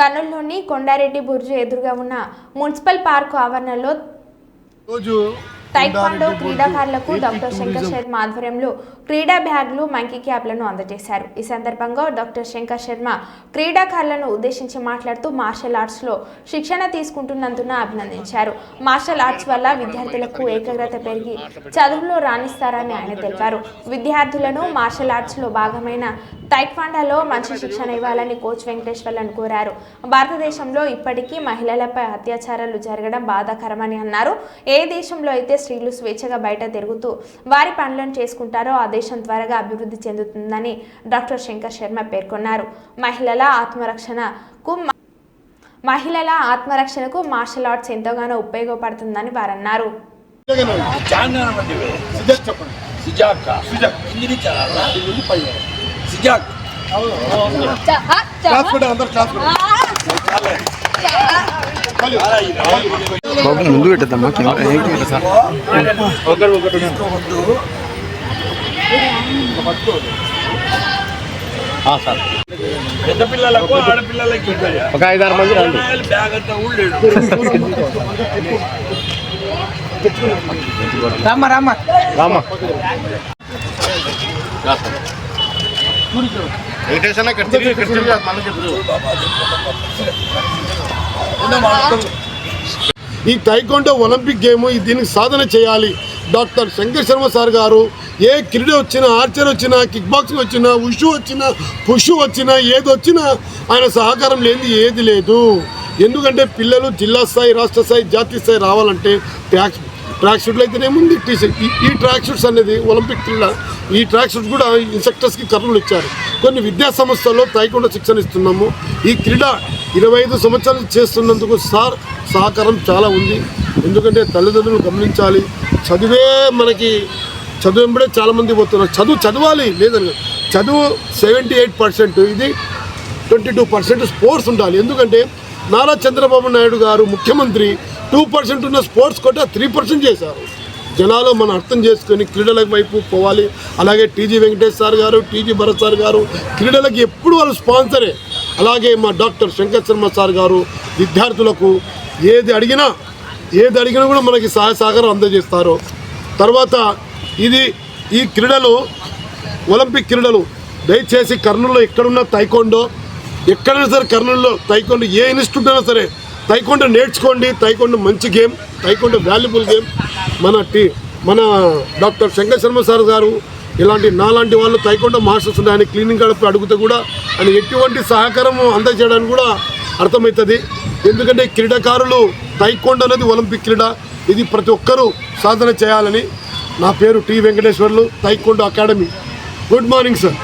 కర్నూలులోని కొండారెడ్డి బుర్జు ఎదురుగా ఉన్న municipal park ఆవరణలో టైక్వాండో క్రీడాకారులకు డాక్టర్ శంకర్ శర్మ ఆధ్వర్యంలో క్రీడా బ్యాగ్లు మంకీ క్యాప్లను అందజేశారు. ఈ సందర్భంగా డాక్టర్ శంకర్ శర్మ క్రీడాకారులను ఉద్దేశించి మాట్లాడుతూ మార్షల్ ఆర్ట్స్లో శిక్షణ తీసుకుంటున్నందున అభినందించారు. మార్షల్ ఆర్ట్స్ వల్ల విద్యార్థులకు ఏకాగ్రత పెరిగి చదువులో రాణిస్తారని ఆయన తెలిపారు. విద్యార్థులను మార్షల్ ఆర్ట్స్లో భాగమైన టైక్వాండాలో మంచి శిక్షణ ఇవ్వాలని కోచ్ వెంకటేశ్వర్లను కోరారు. భారతదేశంలో ఇప్పటికీ మహిళలపై అత్యాచారాలు జరగడం బాధాకరమని అన్నారు. ఏ దేశంలో అయితే స్త్రీలు స్వేచ్ఛగా బయట తిరుగుతూ వారి పనులను చేసుకుంటారో ఆ దేశం త్వరగా అభివృద్ధి చెందుతుందని డాక్టర్ శంకర్ శర్మ పేర్కొన్నారు. మహిళల ఆత్మరక్షణకు మహిళల ఆత్మరక్షణకు మార్షల్ ఆర్ట్స్ ఎంతగానో ఉపయోగపడుతుందని వారన్నారు. చెప్పండి. సిజాక్ క్లాస్ కూడా అందరు క్లాస్ కూడా. బాబు ముందు పెట్టద్దమ్మా కెమెరా ఏం కెమెరా? సార్. పెద్ద పిల్లలకు ఆడపిల్లలకి ఒక ఐదారు మంది రండి. బ్యాగ్ అంతా ఊళ్ళేడు రామ్మా రామ్మా. రామ్మా ఈ టైకోండో ఒలింపిక్ గేమ్ దీనికి సాధన చేయాలి. డాక్టర్ శంకర్ శర్మ సార్ గారు ఏ క్రీడ వచ్చినా ఆర్చర్ వచ్చినా కిక్ బాక్సింగ్ వచ్చినా ఉషు వచ్చినా పుషు వచ్చినా ఏది వచ్చినా ఆయన సహకారం లేనిది ఏది లేదు. ఎందుకంటే పిల్లలు జిల్లా స్థాయి రాష్ట్ర స్థాయి జాతీయ స్థాయి రావాలంటే ట్యాక్స్ ట్రాక్ షూట్లు అయితేనేముంది టీ ఈ- ట్రాక్ షూట్స్ అనేది ఒలింపిక్ క్రీడ ఈ ట్రాక్ షూట్స్ కూడా ఇన్స్ట్రక్టర్స్కి కర్నూలు ఇచ్చారు. కొన్ని విద్యా సంస్థల్లో తైకుండా శిక్షణ ఇస్తున్నాము. ఈ క్రీడ ఇరవై ఐదు సంవత్సరాలు చేస్తున్నందుకు సార్ సహకారం చాలా ఉంది. ఎందుకంటే తల్లిదండ్రులు గమనించాలి. చదివే మనకి చదువు చాలామంది పోతున్నారు. చదువు చదవాలి లేదని చదువు సెవెంటీ ఎయిట్ పర్సెంట్ ఇది ట్వంటీ టూ పర్సెంట్ స్పోర్ట్స్ ఉండాలి. ఎందుకంటే నారా చంద్రబాబు నాయుడు గారు ముఖ్యమంత్రి టూ పర్సెంట్ ఉన్న స్పోర్ట్స్ కోట త్రీ పర్సెంట్ చేశారు. జనాలు మనం అర్థం చేసుకొని క్రీడల వైపు పోవాలి. అలాగే టీజీ వెంకటేష్ సార్ గారు టీజీ భరత్ సార్ గారు క్రీడలకు ఎప్పుడు వాళ్ళు స్పాన్సరే. అలాగే మా డాక్టర్ శంకర్ శర్మ సార్ గారు విద్యార్థులకు ఏది అడిగినా ఏది అడిగినా కూడా మనకి సహాయ సహకారం అందజేస్తారు. తర్వాత ఇది ఈ క్రీడలు ఒలింపిక్ క్రీడలు దయచేసి కర్నూలులో ఎక్కడున్న తైకోండో ఎక్కడైనా సరే కర్నూలులో తైకోండో ఏ ఇన్స్టిట్యూట్ అయినా సరే తైకొండ నేర్చుకోండి. తైకొండ మంచి గేమ్. Taekwondo valuable game. మన టీ మన డాక్టర్ శంకర్ శర్మ సార్ గారు ఇలాంటి నాలాంటి వాళ్ళు తైకొండ మాస్టర్స్ ఉన్నాయి ఆయన క్లీనింగ్ గడప అడిగితే కూడా ఆయన ఎటువంటి సహకారం అందజేయడానికి కూడా అర్థమవుతుంది. ఎందుకంటే క్రీడాకారులు తైకొండ అనేది ఒలింపిక్ క్రీడ. ఇది ప్రతి ఒక్కరూ సాధన చేయాలని నా పేరు T Venkateswarlu taekwondo academy. Good morning sir.